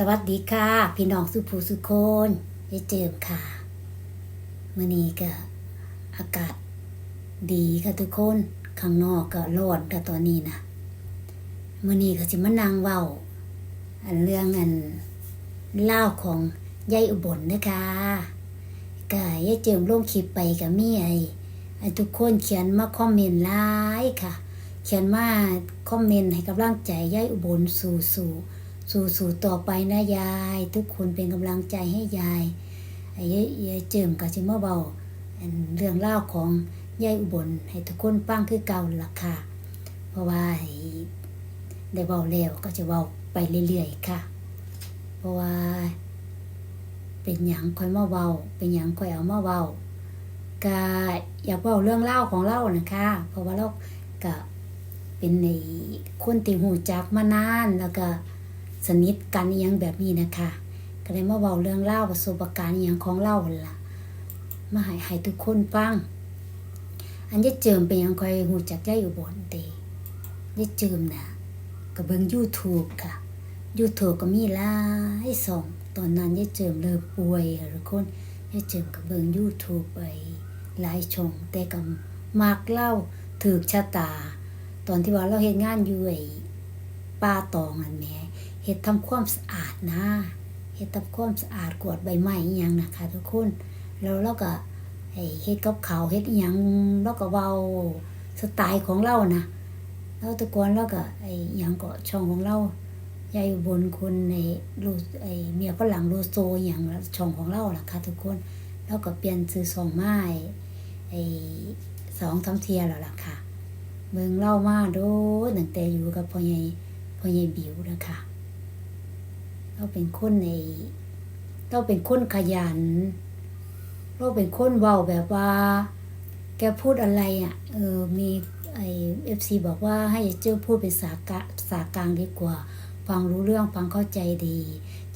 สวัสดีค่ะ พี่น้องสุภูสุคนยายเจิมค่ะมื่อนี้ก็อากาศดีค่ะทุกคนข้างนอกก็ร้อนค่ะตอนนี้นะมื่อนี้ก็สิมานั่งเว้าอันเรื่องอันเล่าของยายอุบลนะคะก็ยายเจิมลงคลิปไปกับมีไอไอทุกคนเขียนมาคอมเมนต์หลายค่ะ เขียนมาคอมเมนต์ให้กำลังใจยายอุบลสู่สู่ สู่สู่ต่อไปนะยาย ทุกคนเป็นกำลังใจให้ยายไอ้ยายยายเจิมกับจิมาเบาเรื่องเล่าของยายอุบลให้ทุกคนฟังคือเก่าล่ะค่ะ เพราะว่าได้เบาแล้วก็จะเบาไปเรื่อยๆค่ะ เพราะว่า เป็นหยังคอยมาเบาเป็นหยังคอยเอามาเบาก็อยากเบาเรื่องเล่าของเรานะคะ เพราะว่าเราก็เป็นในคนที่หูจักมานานแล้วก็ สนิทกันอหยังแบบนี้นะคะ ก็เลยมาเบาเรื่องเล่าประสบการณ์อหยังของเราหั่นล่ะ มาให้ให้ทุกคนฟัง อันจะเจิมเป็นยังคอยหูจักได้อยู่บนเตจะเจิมนะก็เบิ่ง YouTube ค่ะ YouTube ก็มีหลายส่องตอนนั้นยายเจิมเริ่มป่วยค่ะทุกคนยายเจิมก็เบิ่ง YouTube ไปหลายช่องแต่ก็มักเล่าถูกชะตา ตอนที่ว่าเราเฮ็ดงานอยู่ไอ้ป่าตองนั่นแหม เฮ็ดทำความสะอาดนะเฮ็ดทำความสะอาดกวดใบไม้อีหยังนะคะ ทุกคนแล้วเราก็ไอ้เฮ็ดกับข้าวเฮ็ดอีหยังเราก็เว้าสไตล์ของเรานะแล้วตะกอนเราก็ไอ้อิหยังก็ช่องของเรายายบนคนในรูไอเมียฝรั่งโลโซอย่างช่องของเราล่ะค่ะทุกคนแล้วก็เปลี่ยนซื้อสองไม้ไอสองทำเทียแล้วล่ะค่ะเมืองเล่ามาโดตั้งแต่อยู่กับพ่อใหญ่พ่อใหญ่บิวนะคะ เราเป็นคนในเราเป็นคนขยัน เราเป็นคนเว้าแบบว่า แกพูดอะไรอะ เออ มีไอเอฟซีบอกว่าให้เจ้าพูดเป็นภาษากะภาษากลางดีกว่า ฟังรู้เรื่องฟังเข้าใจดี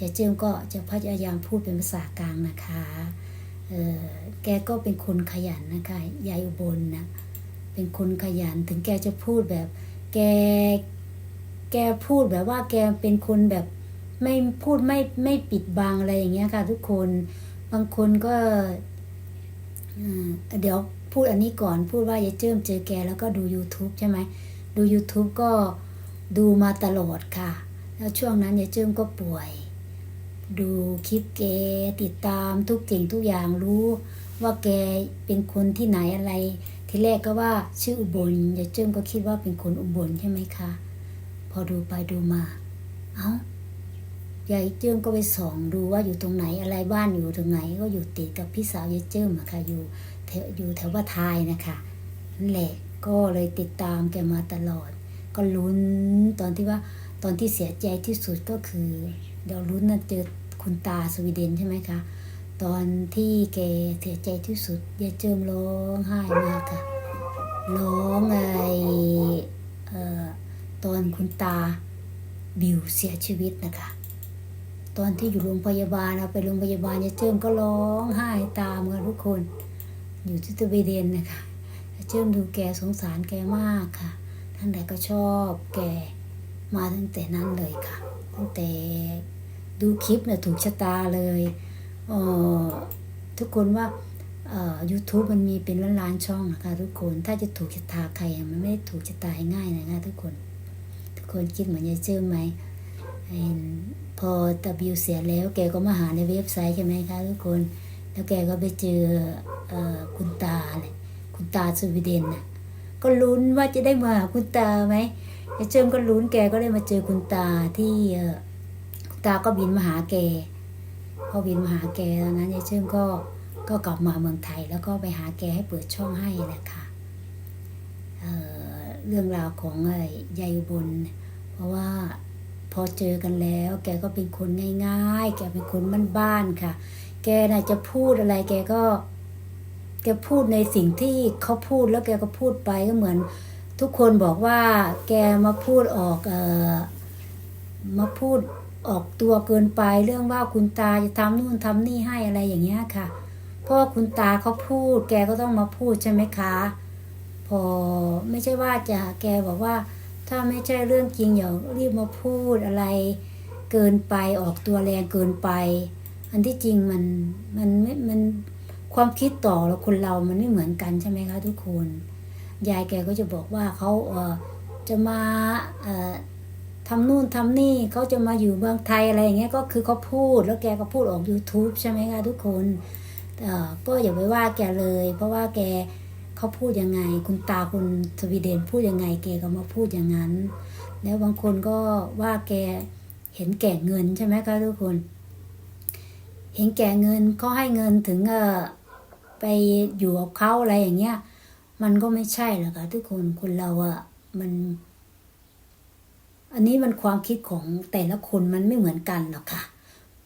จะเจิมก็จะพยายามพูดเป็นภาษากลางนะคะเออแกก็เป็นคนขยันนะคะยายอุบลนะเป็นคนขยันถึงแกจะพูดแบบ แก แกพูดแบบว่าแกเป็นคนแบบ ไม่พูดไม่ไม่ปิดบังอะไรอย่างเงี้ยค่ะ ทุกคนบางคนก็เดี๋ยวพูดอันนี้ก่อนพูดว่ายายเจิมเจอแกแล้วก็ดู YouTube ใช่ไหมดู YouTube ก็ดูมาตลอดค่ะ แล้วช่วงนั้นยายเจิมก็ป่วย ดูคลิปแกติดตามทุกสิ่งทุกอย่างรู้ว่าแกเป็นคนที่ไหนอะไร ทีแรกก็ว่าชื่ออุบลยายเจิมก็คิดว่าเป็นคนอุบลใช่ไหมคะ พอดูไปดูมา เอ้า ยายเจิมก็ไปส่องดูว่าอยู่ตรงไหนอะไรบ้านอยู่ตรงไหน ก็อยู่ติดกับพี่สาวยายเจิมอะค่ะอยู่แถวอยู่แถวว่าทายนะคะนั่นแหละก็เลยติดตามแกมาตลอด ก็ลุ้นตอนที่ว่าตอนที่เสียใจที่สุดก็คือเดี๋ยวลุ้นน่ะเจอคุณตาสวีเดนใช่ไหมคะตอนที่แกเสียใจที่สุดยายเจิมร้องไห้มากค่ะร้องไงเอ่อตอนคุณตาบิวเสียชีวิตนะคะ ตอนที่อยู่โรงพยาบาลเอาไปโรงพยาบาลยายเจิมก็ร้องไห้ตามกันทุกคน อยู่ที่สวีเดนนะคะยายเจิมดูแกสงสารแกมากค่ะ ท่านใดก็ชอบแกมาตั้งแต่นั้นเลยค่ะ ตั้งแต่ดูคลิปเนี่ยถูกชะตาเลยเออทุกคนว่าเอ่อ YouTube มันมีเป็นล้านๆช่องนะคะทุกคน ถ้าจะถูกชะตาใครมันไม่ได้ถูกชะตาง่ายนะคะทุกคน ทุกคนคิดเหมือนยายเจิมไหมเห็น พอตาบิวเสียแล้วแกก็มาหาในเว็บไซต์ใช่ไหมคะทุกคน แล้วแกก็ไปเจออคุณตาเลยคุณตาสวีเดนนะก็ลุ้นว่าจะได้มาหาคุณตาไหมยายเจิมก็ลุ้นแกก็ได้มาเจอคุณตาที่คุณตาก็บินมาหาแกพอบินมาหาแกตอนนั้นยายเจิมก็ก็กลับมาเมืองไทย แล้วก็ไปหาแกให้เปิดช่องให้แหละค่ะเเรื่องราวของไอ้ยายอุบลเพราะว่า พอเจอกันแล้ว แกก็เป็นคนง่ายๆ แกเป็นคนบ้านๆค่ะ แกน่ะจะพูดอะไร แกก็ แกพูดในสิ่งที่เขาพูดแล้วแกก็พูดไปก็เหมือน ทุกคนบอกว่า แกมาพูดออกเออมาพูดออกตัวเกินไปเรื่องว่าคุณตาจะทำนู่นทำนี่ให้อะไรอย่างเงี้ยค่ะเพราะว่าคุณตาเขาพูด แกก็ต้องมาพูดใช่ไหมคะ พอไม่ใช่ว่าจะแกบอกว่า ถ้าไม่ใช่เรื่องจริงอย่ารีบมาพูดอะไร เกินไปออกตัวแรงเกินไป อันที่จริงมันมันไม่มันความคิดต่อเราคนเรามันไม่เหมือนกันใช่ไหมคะทุกคนยายแกก็จะบอกว่าเขาเออจะมาเออทำนู่นทำนี่เขาจะมาอยู่เมืองไทยอะไรอย่างเงี้ยก็คือเขาพูดแล้วแกก็พูดออก YouTube ใช่ไหมคะทุกคนเออก็อย่าไปว่าแกเลย เพราะว่าแก เขาพูดยังไง คุณตาคุณสวีเดนพูดยังไงแกก็มาพูดอย่างนั้น แล้วบางคนก็ว่าแกเห็นแก่เงินใช่ไหมคะทุกคน เห็นแก่เงินเขาให้เงินถึงเออไปอยู่กับเขาอะไรอย่างเงี้ย มันก็ไม่ใช่หรอกค่ะทุกคนคนเราอะมัน อันนี้มันความคิดของแต่ละคนมันไม่เหมือนกันหรอกค่ะ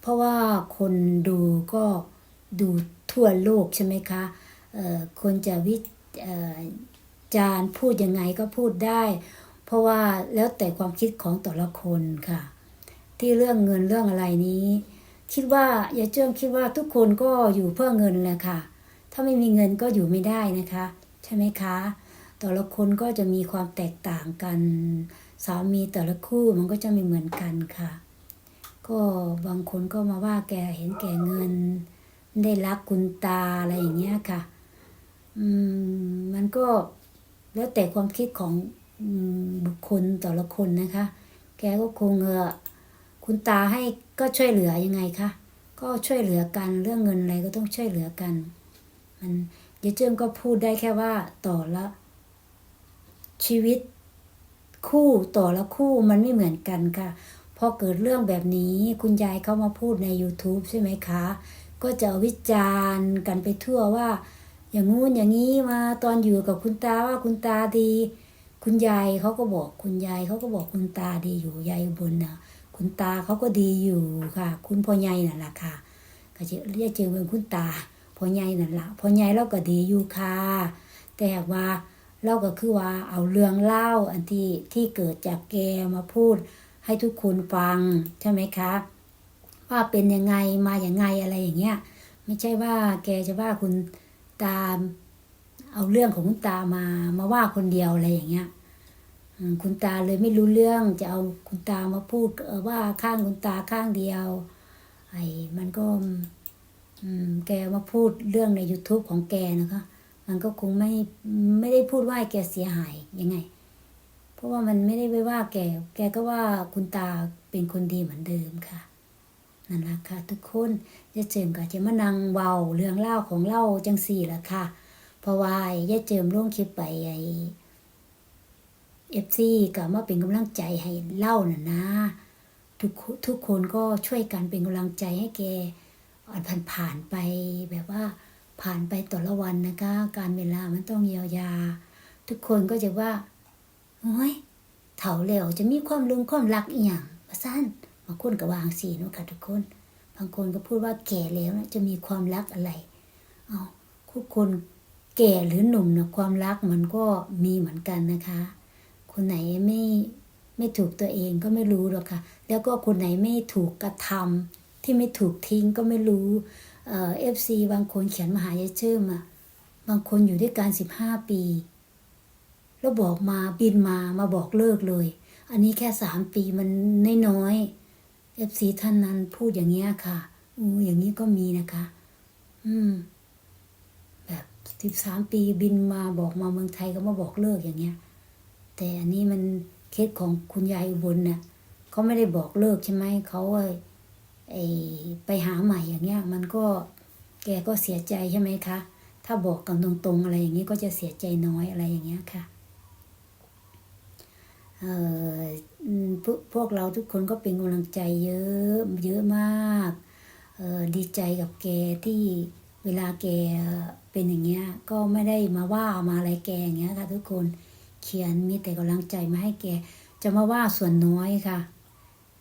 เพราะว่าคนดูก็ดูทั่วโลกใช่ไหมคะเออคนจะวิ จารย์พูดยังไงก็พูดได้ เพราะว่าแล้วแต่ความคิดของแต่ละคนค่ะ ที่เรื่องเงินเรื่องอะไรนี้ คิดว่าอย่าเจิ้มคิดว่าทุกคนก็อยู่เพื่อเงินแหละค่ะ ถ้าไม่มีเงินก็อยู่ไม่ได้นะคะ ใช่ไหมคะแต่ละคนก็จะมีความแตกต่างกัน สามีแต่ละคู่มันก็จะไม่เหมือนกันค่ะ ก็บางคนก็มาว่าแกเห็นแก่เงิน ได้รักคุณตาอะไรอย่างเงี้ยค่ะ มันก็แล้วแต่ความคิดของบุคคลแต่ละคนนะคะ แกก็คงเออคุณตาให้ก็ช่วยเหลือยังไงคะก็ช่วยเหลือกันเรื่องเงินอะไรก็ต้องช่วยเหลือกัน มันยายเจิมก็พูดได้แค่ว่าต่อละชีวิตคู่ต่อละคู่มันไม่เหมือนกันค่ะพอเกิดเรื่องแบบนี้คุณยายเขามาพูดใน YouTube ใช่ไหมคะ ก็จะวิจารณ์กันไปทั่วว่า อย่างงู้นอย่างนี้มาตอนอยู่กับคุณตาว่าคุณตาดี คุณยายเขาก็บอกคุณยายเขาก็บอกคุณตาดีอยู่ยายบลนะคุณตาเขาก็ดีอยู่ค่ะ คุณพ่อใหญ่นั่นแหละค่ะก็จะเรียกเจอเป็นคุณตาพ่อใหญ่นั่นละพ่อใหญ่เราก็ดีอยู่ค่ะแต่ว่าเราก็คือว่าเอาเรื่องเล่าอันที่ที่เกิดจากแกมาพูดให้ทุกคนฟังใช่ไหมคะว่าเป็นยังไงมาอย่างไงอะไรอย่างเงี้ยไม่ใช่ว่าแกจะว่าคุณ ตาเอาเรื่องของคุณตามามาว่าคนเดียวอะไรอย่างเงี้ยคุณตาเลยไม่รู้เรื่องจะเอาคุณตามาพูดว่าข้างคุณตาข้างเดียว ไอ้มันก็แกมาพูดเรื่องใน YouTube ของแกนะคะ มันก็คงไม่ไม่ได้พูดว่าแกเสียหายยังไง เพราะว่ามันไม่ได้ไปว่าแก แกก็ว่าคุณตาเป็นคนดีเหมือนเดิมค่ะ นั่นละค่ะ ทุกคนจะเจิมก็จะมานั่งเว้าเรื่องเล่าของเล่าจังสี่ละค่ะ เพราะว่าย่าเจิมลงคลิปไปไอเอฟซีก็มาเป็นกำลังใจให้เล่าน่ะนะ ทุกทุกคนก็ช่วยกันเป็นกำลังใจให้แกอ่อนผ่านผ่านไปแบบว่าผ่านไปแต่ละวันนะคะ การเวลามันต้องเยียวยา ทุกคนก็จะว่าโอ้ยเฒ่าแล้วจะมีความลุงความรักอีหยังว่าซั่นางคนก็วางสีเนาะค่ะทุกคน บางคนก็พูดว่าแก่แล้วนะจะมีความรักอะไรเอาทุกคนแก่หรือหนุ่มนะความรักมันก็มีเหมือนกันนะคะ คนไหนไม่ไม่ถูกตัวเองก็ไม่รู้หรอกค่ะ แล้วก็คนไหนไม่ถูกกระทำที่ไม่ถูกทิ้งก็ไม่รู้เอฟซีบางคนเขียนมาหายายเชื่อมอะบางคนอยู่ด้วยกันสิบห้าปี แล้วบอกมาบินมามาบอกเลิกเลย อันนี้แค่สามปีมันน้อยๆ ฟซีท่านนั้นพูดอย่างเงี้ยค่ะอืออย่างนี้ก็มีนะคะ อืม แบบสิบสามปีบินมาบอกมาเมืองไทยก็มาบอกเลิกอย่างเงี้ย แต่อันนี้มันเคสของคุณยายอุบลเนี่ยเขาไม่ได้บอกเลิกใช่ไหมเขาไอไปหาใหม่อย่างเงี้ย มันก็แกก็เสียใจใช่ไหมคะ ถ้าบอกกันตรงๆอะไรอย่างนี้ก็จะเสียใจน้อยอะไรอย่างเงี้ยค่ะ พวกพวกเราทุกคนก็เป็นกำลังใจเยอะเยอะมากดีใจกับแกที่เวลาแกเป็นอย่างเงี้ยก็ไม่ได้มาว่ามาอะไรแกอย่างเงี้ยค่ะ ทุกคนเขียนมีแต่กำลังใจมาให้แก จะมาว่าส่วนน้อยค่ะ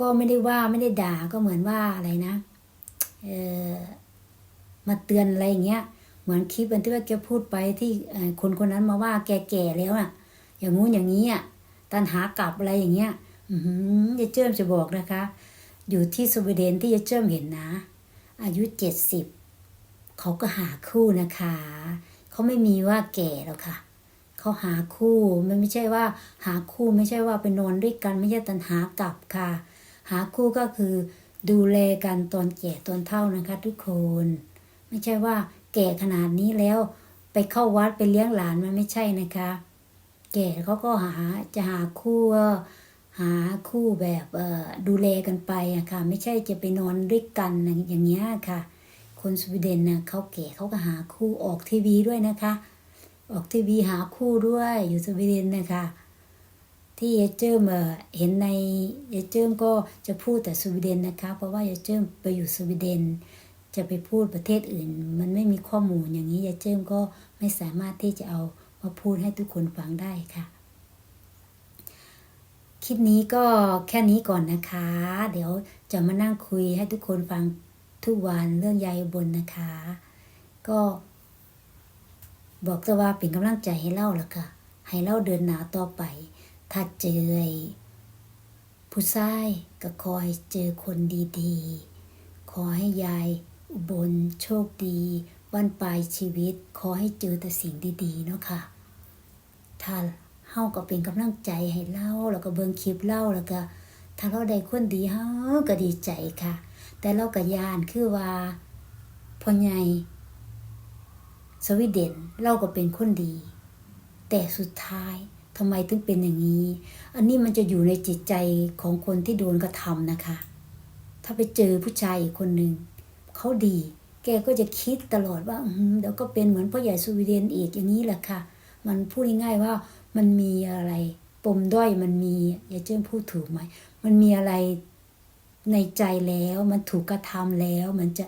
ก็ไม่ได้ว่าไม่ได้ด่าก็เหมือนว่าอะไรนะเออมาเตือนอะไรอย่างเงี้ยเหมือนคลิปอันที่ว่าแกพูดไปที่คนคนนั้นมาว่าแกแก่แล้วอะ อย่างงู้นอย่างนี้อะ ตันหากลับอะไรอย่างเงี้ยอือหือยายเจิ้มจะบอกนะคะ อยู่ที่สวีเดนที่ยายเจิ้มเห็นนะ อายุเจ็ดสิบเขาก็หาคู่นะคะ เขาไม่มีว่าแก่หรอกค่ะ เขาหาคู่มันไม่ใช่ว่าหาคู่ไม่ใช่ว่าไปนอนด้วยกันไม่ใช่ตันหากลับค่ะ หาคู่ก็คือดูแลกันตอนแก่ตอนเฒ่านะคะ ทุกคน ไม่ใช่ว่าแก่ขนาดนี้แล้ว ไปเข้าวัดไปเลี้ยงหลานมันไม่ใช่นะคะ แก่เขาก็หาจะหาคู่หาคู่แบบดูแลกันไปอะค่ะ ไม่ใช่จะไปนอนด้วยกันอย่างเงี้ยค่ะ คนสวีเดนนะเขาแก่เขาก็หาคู่ออกทีวีด้วยนะคะ ออกทีวีหาคู่ด้วยอยู่สวีเดนนะคะที่เยเจิมเอ่อเห็นในเยเจิมก็จะพูดแต่สวีเดนนะคะ เพราะว่าเยเจิมไปอยู่สวีเดน จะไปพูดประเทศอื่น มันไม่มีข้อมูลอย่างนี้เยเจิมก็ไม่สามารถที่จะเอา มาพูดให้ทุกคนฟังได้ค่ะคลิปนี้ก็แค่นี้ก่อนนะคะ เดี๋ยวจะมานั่งคุยให้ทุกคนฟังทุกวันเรื่องยายบนนะคะ ก็บอกแต่ว่าเป็นกำลังใจให้เล่าละค่ะ ให้เล่าเดินหน้าต่อไป ถ้าเจอผู้ชายก็ขอให้เจอคนดีๆ ขอให้ยายอุบลโชคดี วันปลายชีวิต ขอให้เจอแต่สิ่งดีๆ เนาะค่ะ ถ้าเฮาก็เป็นกำลังใจให้เล่าแล้วก็เบิ่งคลิปเล่าแล้วก็ถ้าเราได้คนดีเฮาก็ดีใจค่ะ แต่เราก็ยานคือว่าพ่อใหญ่สวีเดนเราก็เป็นคนดี แต่สุดท้ายทำไมถึงเป็นอย่างนี้ อันนี้มันจะอยู่ในจิตใจของคนที่โดนกระทำนะคะ ถ้าไปเจอผู้ชายอีกคนหนึ่งเขาดี แกก็จะคิดตลอดว่าเดี๋ยวก็เป็นเหมือนพ่อใหญ่สวีเดนอีกอย่างนี้แหละค่ะ มันพูดง่ายๆว่ามันมีอะไรปมด้อยมันมีอย่าเจ้มพูดถูกไหมมันมีอะไรในใจแล้วมันถูกกระทำแล้ว มันจะ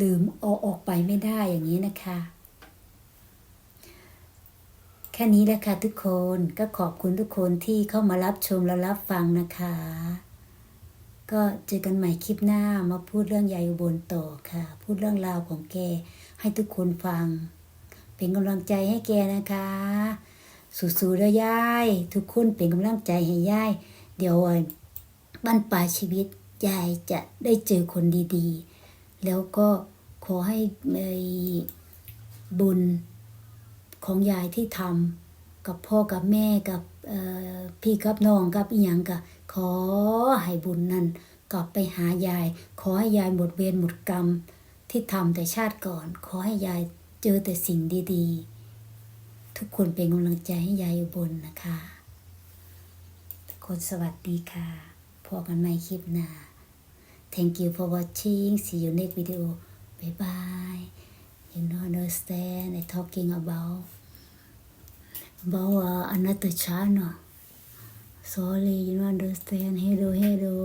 ลืมเอาออกไปไม่ได้อย่างนี้นะคะ แค่นี้แหละค่ะทุกคนก็ขอบคุณทุกคนที่เข้ามารับชมและรับฟังนะคะ ก็เจอกันใหม่คลิปหน้ามาพูดเรื่องยายอุบลต่อค่ะ พูดเรื่องราวของแกให้ทุกคนฟัง เป็นกำลังใจให้แกนะคะ สู้ๆเด้อยาย ทุกคนเป็นกำลังใจให้ยาย เดี๋ยวบ้านปลายชีวิตยายจะได้เจอคนดีๆ แล้วก็ขอให้บุญของยายที่ทำกับพ่อกับแม่กับพี่กับน้องกับอีหยังก็ขอให้บุญนั้นกลับไปหายาย ขอให้ยายหมดเวรหมดกรรมที่ทำแต่ชาติก่อน ขอให้ยาย เจอแต่สิ่งดีๆ ทุกคนเป็นกำลังใจให้ยายอยู่บนนะคะทุกคนสวัสดีค่ะพบกันใหม่คลิปหน้า Thank you for watching see you next video bye bye you know understand I talking about about uh, another channel sorry you don't understand hello hello